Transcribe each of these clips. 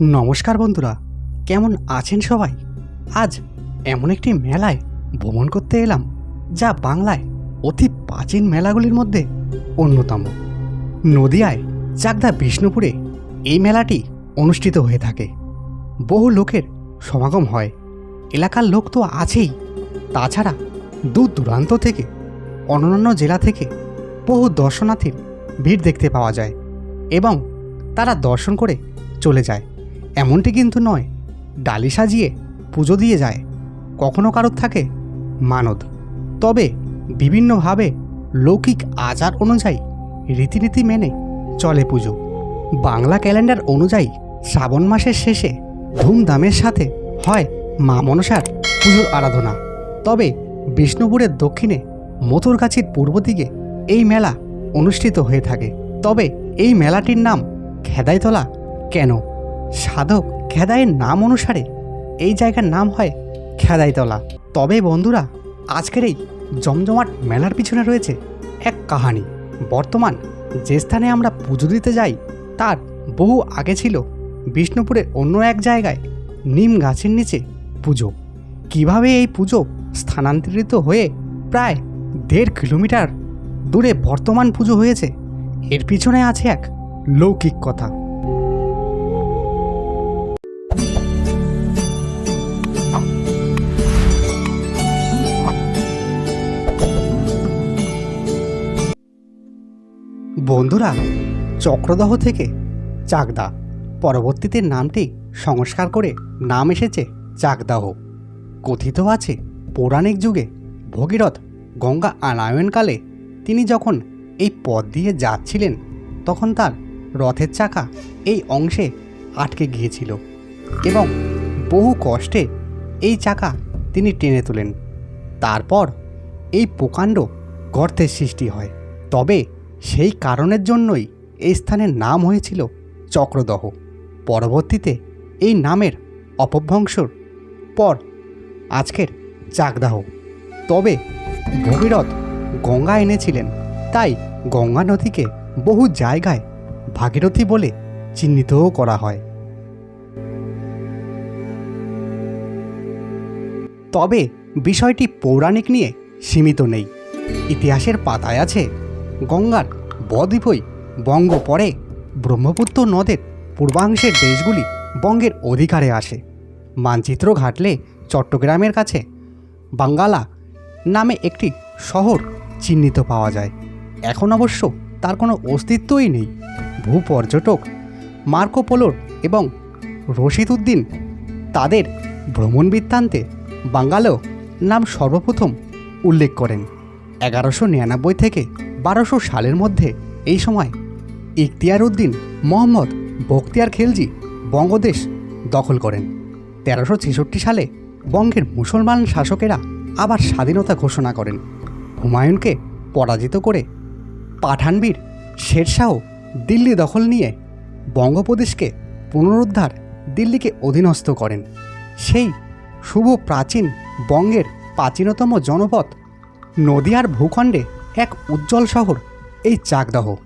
নমস্কার বন্ধুরা, কেমন আছেন সবাই? আজ এমন একটি মেলায় ভ্রমণ করতে এলাম, যা বাংলায় অতি প্রাচীন মেলাগুলির মধ্যে অন্যতম। নদিয়ায় চাকদা বিষ্ণুপুরে এই মেলাটি অনুষ্ঠিত হয়ে থাকে। বহু লোকের সমাগম হয়, এলাকার লোক তো আছেই। তাছাড়া দূর দূরান্ত থেকে, অন্যান্য জেলা থেকে বহু দর্শনার্থীর ভিড় দেখতে পাওয়া যায় এবং তারা দর্শন করে চলে যায়। এমনটি কিন্তু নয়। ডালি সাজিয়ে পুজো দিয়ে যায়। কখনো কারোর থাকে মানদ তবে বিভিন্নভাবে লৌকিক আচার অনুযায়ী রীতিনীতি মেনে চলে পুজো। বাংলা ক্যালেন্ডার অনুযায়ী শ্রাবণ মাসের শেষে ধুমধামের সাথে হয় মা মনসার পুজোর আরাধনা। তবে বিষ্ণুপুরের দক্ষিণে মথুরগাছির পূর্ব দিকে এই মেলা অনুষ্ঠিত হয়ে থাকে। তবে এই মেলাটির নাম খেদাইতলা কেন? সাধক খেদাইয়ের নাম অনুসারে এই জায়গার নাম হয় খেদাইতলা। তবে বন্ধুরা, আজকের এই জমজমাট মেলার পিছনে রয়েছে এক কাহানি। বর্তমান যে স্থানে আমরা পুজো দিতে যাই, তার বহু আগে ছিল বিষ্ণুপুরের অন্য এক জায়গায় নিম গাছের নিচে পুজো। কীভাবে এই পুজো স্থানান্তরিত হয়ে প্রায় দেড় কিলোমিটার দূরে বর্তমান পুজো হয়েছে, এর পিছনে আছে এক লৌকিক কথা। বন্ধুরা, চক্রদহ থেকে চাকদা। পরবর্তীতে নামটি সংস্কার করে নাম এসেছে চাকদাহ। কথিত আছে, পৌরাণিক যুগে ভগীরথ গঙ্গা আনায়নকালে তিনি যখন এই পথ দিয়ে যাচ্ছিলেন, তখন তার রথের চাকা এই অংশে আটকে গিয়েছিল এবং বহু কষ্টে এই চাকা তিনি টেনে তোলেন। তারপর এই প্রকাণ্ড গর্তের সৃষ্টি হয়। তবে সেই কারণের জন্যই এই স্থানের নাম হয়েছিল চক্রদহ। পরবর্তীতে এই নামের অপভ্রংশর পর আজকের চাকদাহ। তবে ভগীরথ গঙ্গা এনেছিলেন, তাই গঙ্গা নদীকে বহু জায়গায় ভাগীরথী বলে চিহ্নিতও করা হয়। তবে বিষয়টি পৌরাণিক নিয়ে সীমিত নেই। ইতিহাসের পাতায় আছে গঙ্গার বদ্বীপই বঙ্গ পরে ব্রহ্মপুত্র নদের পূর্বাংশের দেশগুলি বঙ্গের অধিকারে আসে। মানচিত্র ঘাটলে চট্টগ্রামের কাছে বাঙ্গালা নামে একটি শহর চিহ্নিত পাওয়া যায়। এখন অবশ্য তার কোনো অস্তিত্বই নেই। ভূপর্যটক মার্কো পোলোর এবং রশিদ উদ্দিন তাদের ভ্রমণ বৃত্তান্তে বাঙ্গালেও নাম সর্বপ্রথম উল্লেখ করেন। এগারোশো নিরানব্বই থেকে বারোশো সালের মধ্যে এই সময় ইখতিয়ার উদ্দিন মোহাম্মদ বখতিয়ার খেলজি বঙ্গদেশ দখল করেন। তেরোশো ছেষট্টি সালে বঙ্গের মুসলমান শাসকেরা আবার স্বাধীনতা ঘোষণা করেন। হুমায়ুনকে পরাজিত করে পাঠানবীর শেরশাহ দিল্লি দখল নিয়ে বঙ্গপ্রদেশকে পুনরুদ্ধার দিল্লিকে অধীনস্থ করেন। সেই শুভ প্রাচীন বঙ্গের প্রাচীনতম জনপদ নদিয়ার ভূখণ্ডে এক উজ্জ্বল শহর, এই চাকদহ।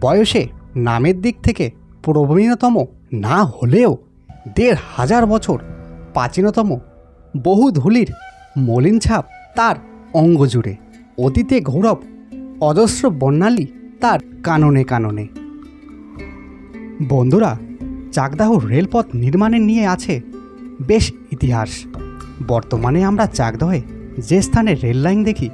বয়সে নামের দিক থেকে প্রবীণতম না হলেও দেড় হাজার বছর প্রাচীনতম বহু ধুলির মলিন ছাপ তার অঙ্গ জুড়ে অতীতে গৌরব অজস্র বর্ণালী তার কাননে কাননে। বন্ধুরা, চাকদাহ রেলপথ নির্মাণের নিয়ে আছে বেশ ইতিহাস। বর্তমানে আমরা চাকদহে যে স্থানে রেল লাইন দেখি,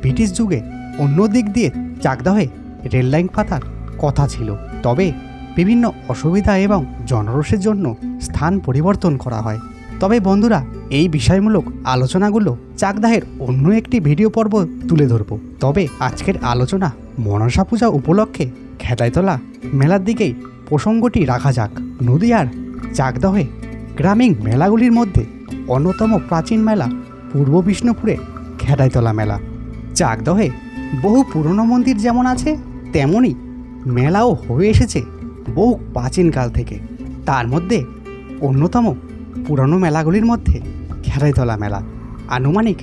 ব্রিটিশ যুগে অন্য দিক দিয়ে চাকদহে রেল লাইন পাতার কথা ছিল। তবে বিভিন্ন অসুবিধা এবং জনরসের জন্য স্থান পরিবর্তন করা হয়। তবে বন্ধুরা, এই বিষয়মূলক আলোচনাগুলো চাকদাহের অন্য একটি ভিডিও পর্ব তুলে ধরব। তবে আজকের আলোচনা মনসা পূজা উপলক্ষে খেদাইতলা মেলার দিকেই প্রসঙ্গটি রাখা যাক। নদিয়ার চাকদহে গ্রামীণ মেলাগুলির মধ্যে অন্যতম প্রাচীন মেলা পূর্ব বিষ্ণুপুরে খেদাইতলা মেলা। চাকদহে বহু পুরনো মন্দির যেমন আছে তেমনই মেলাও হয়ে এসেছে বহু প্রাচীনকাল থেকে। তার মধ্যে অন্যতম পুরনো মেলাগুলির মধ্যে খেরাইতলা মেলা। আনুমানিক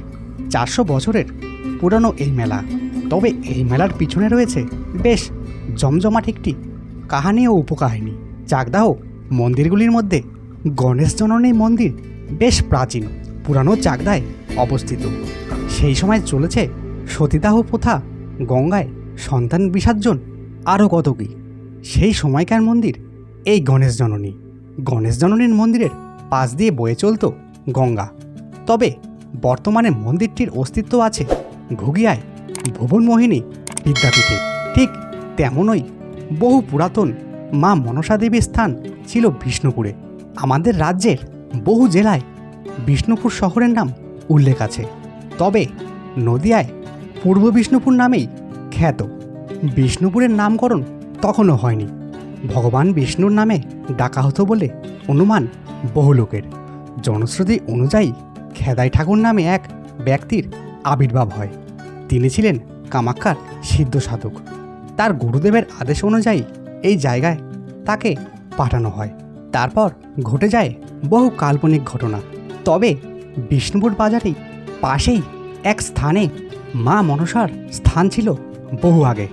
চারশো বছরের পুরনো এই মেলা। তবে এই মেলার পিছনে রয়েছে বেশ জমজমাট একটি কাহানি ও উপকাহিনী। চাকদাহ মন্দিরগুলির মধ্যে গণেশ জননী মন্দির বেশ প্রাচীন, পুরানো চাকদায় অবস্থিত। সেই সময় চলেছে সতীদাহ প্রথা, গঙ্গায় সন্তান বিসর্জন, আরও কত কি? সেই সময়কার মন্দির, এই গণেশ জননী। গণেশ জননীর মন্দিরের পাশ দিয়ে বয়ে চলত গঙ্গা। তবে বর্তমানে মন্দিরটির অস্তিত্ব আছে ঘুগিয়ায় ভুবনমোহিনী বিদ্যাপীঠে। ঠিক তেমনই বহু পুরাতন মা মনসা দেবীর স্থান ছিল বিষ্ণুপুরে। আমাদের রাজ্যের বহু জেলায় বিষ্ণুপুর শহরের নাম উল্লেখ আছে। তবে নদিয়ায় পূর্ব বিষ্ণুপুর নামেই খ্যাত। বিষ্ণুপুরের নামকরণ তখনও হয়নি। ভগবান বিষ্ণুর নামে ডাকা হতো বলে অনুমান বহু লোকের। জনশ্রুতি অনুযায়ী খেদাই ঠাকুর নামে এক ব্যক্তির আবির্ভাব হয়। তিনি ছিলেন কামাক্ষার সিদ্ধ সাধক। তার গুরুদেবের আদেশ অনুযায়ী এই জায়গায় তাকে পাঠানো হয়। তারপর ঘটে যায় বহু কাল্পনিক ঘটনা। তবে বিষ্ণুপুর বাজারেই পাশেই এক স্থানে মা মনসার স্থান ছিল বহু আগে।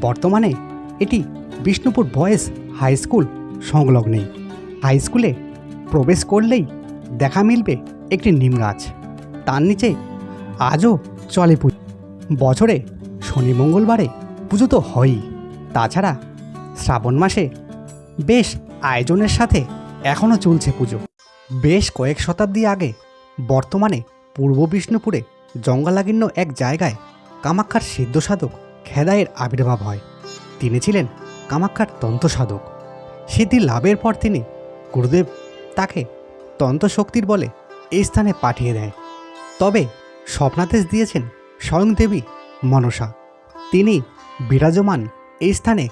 বর্তমানে এটি বিষ্ণুপুর বয়েজ হাই স্কুল সংলগ্নেই হাই স্কুলে প্রবেশ করলেই দেখা মিলবে একটি নিম গাছ। তার নিচে আজও চলে পুজো বছরে শনি মঙ্গলবারে পুজো তো হয়ই। তাছাড়া শ্রাবণ মাসে বেশ আয়োজনের সাথে এখনও চলছে পুজো। বেশ কয়েক শতাব্দী আগে বর্তমানে পূর্ব বিষ্ণুপুরে জঙ্গলাগিন্য এক জায়গায় কামাক্ষার সিদ্ধ সাধক খেদাইয়ের আবির্ভাব হয়। তিনি ছিলেন কামাক্ষার তন্ত্র সাধক। সিদ্ধি লাভের পর তিনি গুরুদেব তাকে তন্ত্রশক্তির বলে এই স্থানে পাঠিয়ে দেয় তবে স্বপ্নাদেশ দিয়েছেন স্বয়ং দেবী মনসা। তিনি বিরাজমান এই স্থানে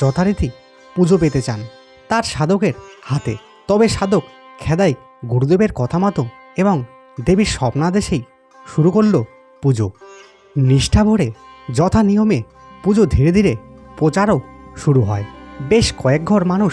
যথারীতি পুজো পেতে চান তার সাধকের হাতে। তবে সাধক খেদাই গুরুদেবের কথা মতো এবং দেবীর স্বপ্নাদেশেই শুরু করল পুজো। নিষ্ঠা ভরে যথা নিয়মে পুজো ধীরে ধীরে প্রচারও শুরু হয়। বেশ কয়েক ঘর মানুষ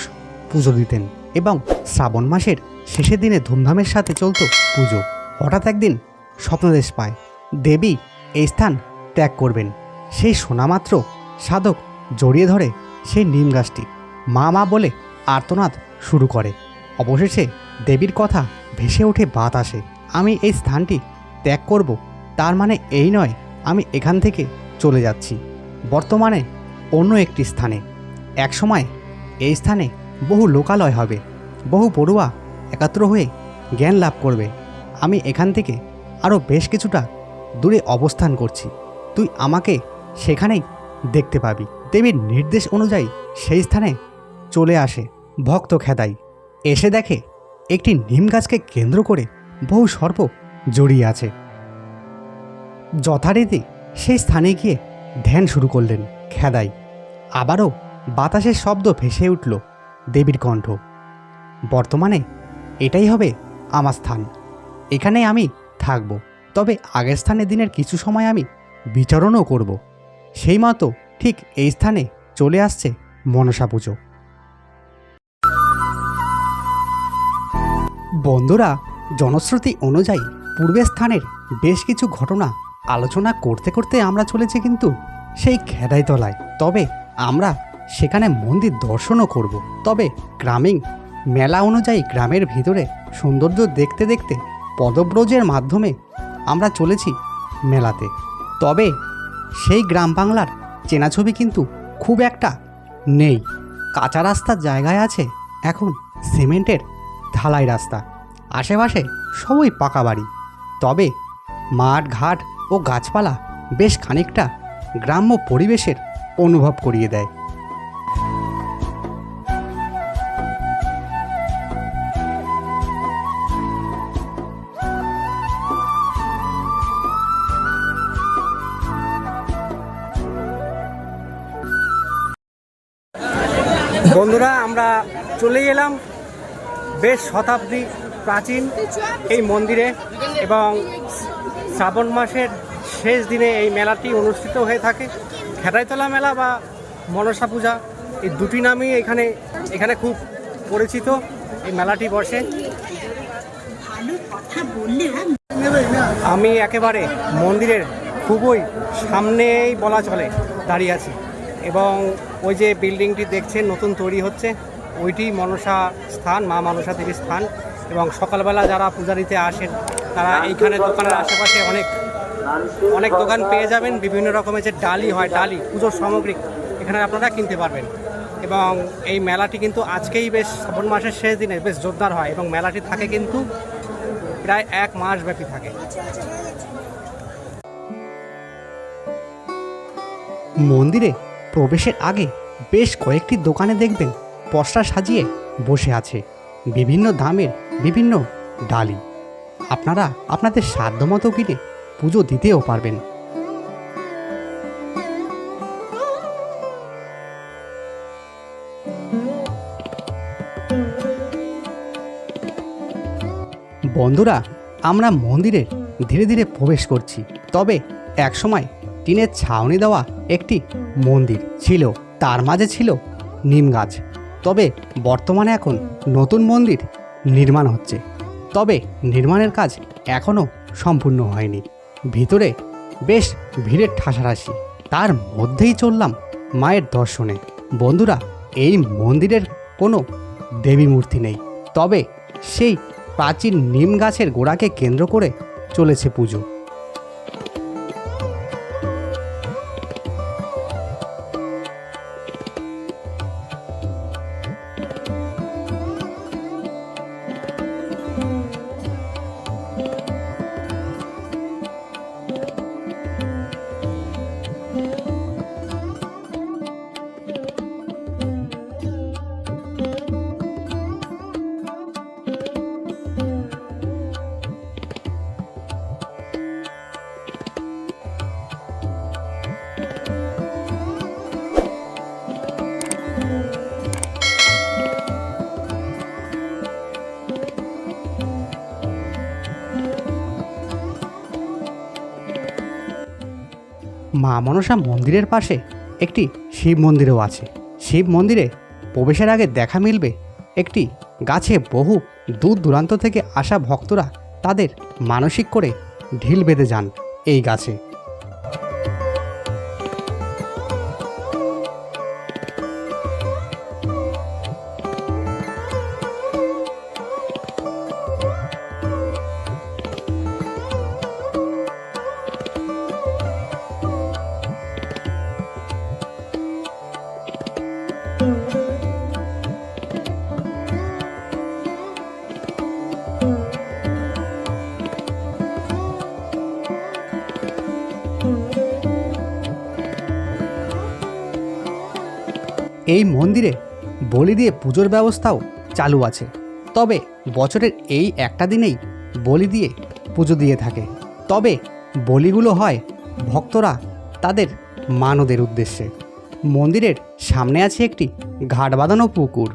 পুজো দিতেন এবং শ্রাবণ মাসের শেষের দিনে ধুমধামের সাথে চলত পুজো। হঠাৎ একদিন স্বপ্নদেশ পায়, দেবী এই স্থান ত্যাগ করবেন। সেই শোনামাত্র সাধক জড়িয়ে ধরে সেই নিম গাছটি। মা মা বলে আর্তনাদ শুরু করে। অবশেষে দেবীর কথা ভেসে ওঠে বাতাসে। আমি এই স্থানটি ত্যাগ করব, তার মানে এই নয়, আমি এখান থেকে চলে যাচ্ছি। বর্তমানে অন্য একটি স্থানে। একসময় এই স্থানে বহু লোকালয় হবে, বহু পড়ুয়া একাত্র হয়ে জ্ঞান লাভ করবে। আমি এখান থেকে আরও বেশ কিছুটা দূরে অবস্থান করছি। তুই আমাকে সেখানেই দেখতে পাবি। দেবীর নির্দেশ অনুযায়ী সেই স্থানে চলে আসে ভক্ত খেদাই। এসে দেখে একটি নিম গাছকে কেন্দ্র করে বহু সর্প জড়িয়ে আছে। যথারীতি সেই স্থানে গিয়ে ধ্যান শুরু করলেন খেদাই। আবারও বাতাসের শব্দ ভেসে উঠল দেবীর কণ্ঠ। বর্তমানে এটাই হবে আমার স্থান। এখানে আমি থাকব। তবে আগের স্থানে দিনের কিছু সময় আমি বিচরণও করব। সেই মতো ঠিক এই স্থানে চলে আসছে মনসা পুজো। বন্ধুরা, জনশ্রুতি অনুযায়ী পূর্বের স্থানের বেশ কিছু ঘটনা আলোচনা করতে করতে আমরা চলেছি কিন্তু সেই খেদাইতলায়। তবে আমরা সেখানে মন্দির দর্শনও করব। তবে গ্রামীণ মেলা অনুযায়ী গ্রামের ভিতরে সৌন্দর্য দেখতে দেখতে পদব্রজের মাধ্যমে আমরা চলেছি মেলাতে। তবে সেই গ্রাম বাংলার চেনা ছবি কিন্তু খুব একটা নেই। কাঁচা রাস্তার জায়গায় আছে এখন সিমেন্টের ঢালাই রাস্তা। আশেপাশে সবই পাকা বাড়ি। তবে মাঠ, ঘাট ও গাছপালা বেশ খানিকটা গ্রাম্য পরিবেশের অনুভব করিয়ে দেয়। বন্ধুরা, আমরা চলে এলাম বেশ শতাব্দী প্রাচীন এই মন্দিরে এবং শ্রাবণ মাসের শেষ দিনে এই মেলাটি অনুষ্ঠিত হয়ে থাকে। খেটাইতলা মেলা বা মনসা পূজা এই দুটি নামই এখানে এখানে খুব পরিচিত। এই মেলাটি বসে। আমি একেবারে মন্দিরের খুবই সামনেই বলা চলে দাঁড়িয়ে আছি এবং ওই যে বিল্ডিংটি দেখছেন, নতুন তৈরি হচ্ছে, ওইটি মনসা স্থান, মা মনসা দেবীর স্থান। এবং সকালবেলা যারা পূজা দিতে আসেন, তারা এইখানে দোকানের আশেপাশে অনেক অনেক দোকান পেয়ে যাবেন। বিভিন্ন রকমের যে ডালি হয়, ডালি, পুজোর সামগ্রী, এখানে আপনারা কিনতে পারবেন। এবং এই মেলাটি কিন্তু আজকেই বেশ, শ্রাবণ মাসের শেষ দিনে বেশ জোরদার হয় এবং মেলাটি থাকে কিন্তু প্রায় এক মাস ব্যাপী থাকে। মন্দিরে প্রবেশের আগে বেশ কয়েকটি দোকানে দেখবেন পসরা সাজিয়ে বসে আছে। বিভিন্ন দামের বিভিন্ন ডালি। আপনারা আপনাদের সাধ্যমতো কিনে পুজো দিতেও পারবেন। বন্ধুরা, আমরা মন্দিরে ধীরে ধীরে প্রবেশ করছি। তবে একসময় টিনের ছাউনি দেওয়া একটি মন্দির ছিল। তার মাঝে ছিল নিম গাছ। তবে বর্তমানে এখন নতুন মন্দির নির্মাণ হচ্ছে। তবে নির্মাণের কাজ এখনও সম্পূর্ণ হয়নি। ভিতরে বেশ ভিড়ের ঠাসাঠাসি। তার মধ্যেই চললাম মায়ের দর্শনে। বন্ধুরা, এই মন্দিরের কোনো দেবী মূর্তি নেই। তবে সেই প্রাচীন নিম গাছের গোড়াকে কেন্দ্র করে চলেছে পুজো। মা মনসা মন্দিরের পাশে একটি শিব মন্দিরও আছে। শিব মন্দিরে প্রবেশের আগে দেখা মিলবে একটি গাছে বহু দূর দূরান্ত থেকে আসা ভক্তরা তাদের মানসিক করে ঢিল বেঁধে যান এই গাছে। এই মন্দিরে বলি দিয়ে পুজোর ব্যবস্থাও চালু আছে। তবে বছরের এই একটা দিনেই বলি দিয়ে পুজো দিয়ে থাকে। তবে বলিগুলো হয় ভক্তরা তাদের মানদের উদ্দেশ্যে। মন্দিরের সামনে আছে একটি ঘাট বাঁধানো পুকুর।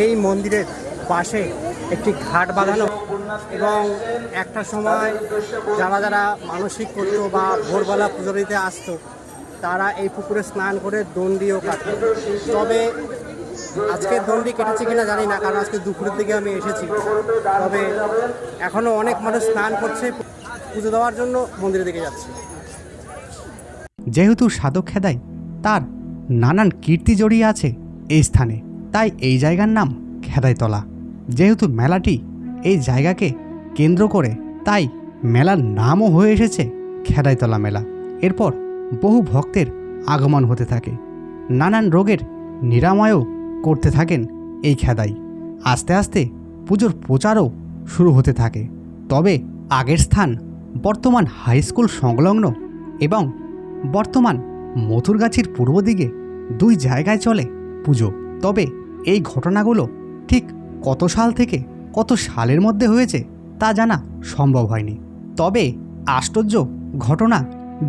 এই মন্দিরের পাশে একটি ঘাট বাঁধানো এবং একটা সময় যারা যারা মানসিক করতো বা ভোরবেলা পুজো দিতে আসতো, তারা এই পুকুরে স্নান করে দণ্ডিও কাটত। তবে আজকে দণ্ডি কেটেছে কিনা জানি না, কারণ আজকে দুপুরের দিকে আমি এসেছি। তবে এখনও অনেক মানুষ স্নান করছে, পুজো দেওয়ার জন্য মন্দিরের দিকে যাচ্ছে। যেহেতু সাধক খেদাই তার নানান কীর্তি জড়িয়ে আছে এই স্থানে। তাই এই জায়গার নাম খেদাইতলা। যেহেতু মেলাটি এই জায়গাকে কেন্দ্র করে, তাই মেলার নামও হয়ে এসেছে খেদাইতলা মেলা। এরপর বহু ভক্তের আগমন হতে থাকে। নানান রোগের নিরাময়ও করতে থাকেন এই খেদাই। আস্তে আস্তে পুজোর প্রচারও শুরু হতে থাকে। তবে আগের স্থান বর্তমান হাই স্কুল সংলগ্ন এবং বর্তমান মথুরগাছির পূর্ব দিকে দুই জায়গায় চলে পুজো। তবে এই ঘটনাগুলো ঠিক কত সাল থেকে কত সালের মধ্যে হয়েছে তা জানা সম্ভব হয়নি। তবে আশ্চর্য ঘটনা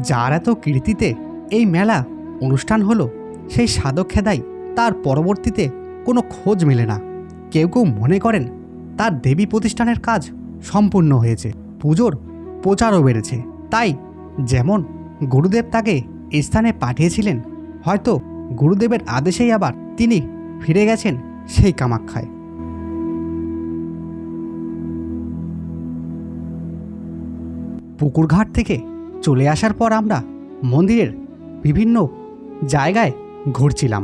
যার এত কীর্তিতে এই মেলা অনুষ্ঠান হলো, সেই সাধক খেদাই তার পরবর্তীতে কোনো খোঁজ মেলে না। কেউ কেউ মনে করেন তার দেবী প্রতিষ্ঠানের কাজ সম্পূর্ণ হয়েছে, পুজোর প্রচারও বেড়েছে। তাই যেমন গুরুদেব তাকে স্থানে পাঠিয়েছিলেন, হয়তো গুরুদেবের আদেশেই আবার তিনি ফিরে গেছেন সেই কামাখ্যায় পুকুরঘাট থেকে চলে আসার পর আমরা মন্দিরের বিভিন্ন জায়গায় ঘুরছিলাম।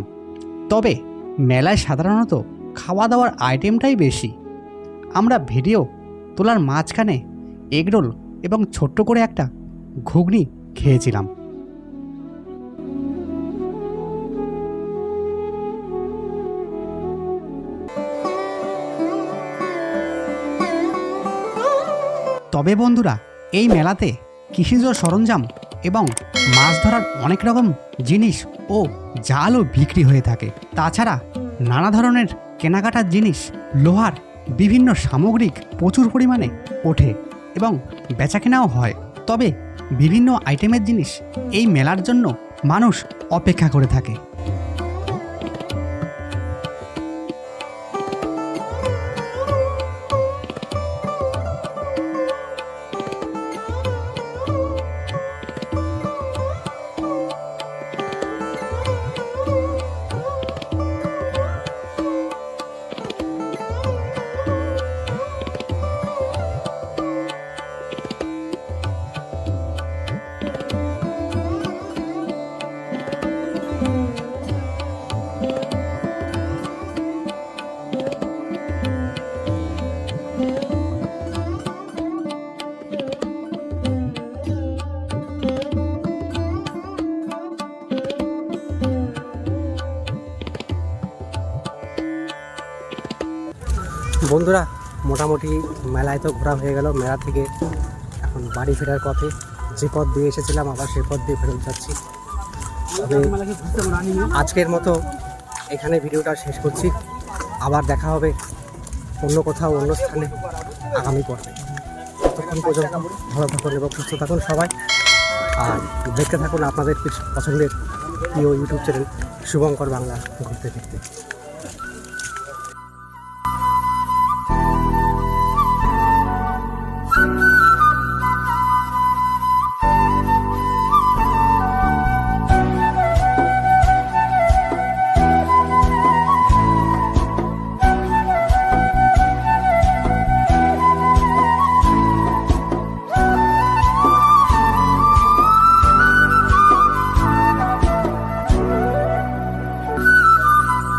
তবে মেলায় সাধারণত খাওয়া দাওয়ার আইটেমটাই বেশি। আমরা ভিডিও তোলার মাঝখানে এগরোল এবং ছোট্ট করে একটা ঘুগনি খেয়েছিলাম। তবে বন্ধুরা, এই মেলাতে কৃষিজ সরঞ্জাম এবং মাছ ধরার অনেক রকম জিনিস ও জালও বিক্রি হয়ে থাকে। তাছাড়া নানা ধরনের কেনাকাটার জিনিস, লোহার বিভিন্ন সামগ্রিক প্রচুর পরিমাণে ওঠে এবং বেচাকেনাও হয়। তবে বিভিন্ন আইটেমের জিনিস এই মেলার জন্য মানুষ অপেক্ষা করে থাকে। বন্ধুরা, মোটামুটি মেলায় তো ঘোরা হয়ে গেল। মেলা থেকে এখন বাড়ি ফেরার পথে যে পথ দিয়ে এসেছিলাম, আবার সেই পথ দিয়ে ফেরত যাচ্ছি। তবে আজকের মতো এখানে ভিডিওটা শেষ করছি। আবার দেখা হবে অন্য কোথাও, অন্য স্থানে আগামী পর্বে। ততক্ষণ পর্যন্ত ভালো থাকুন এবং সুস্থ থাকুন সবাই। আর দেখতে থাকুন আপনাদের পছন্দের প্রিয় ইউটিউব চ্যানেল শুভঙ্কর বাংলা ঘুরতে ফিরতে।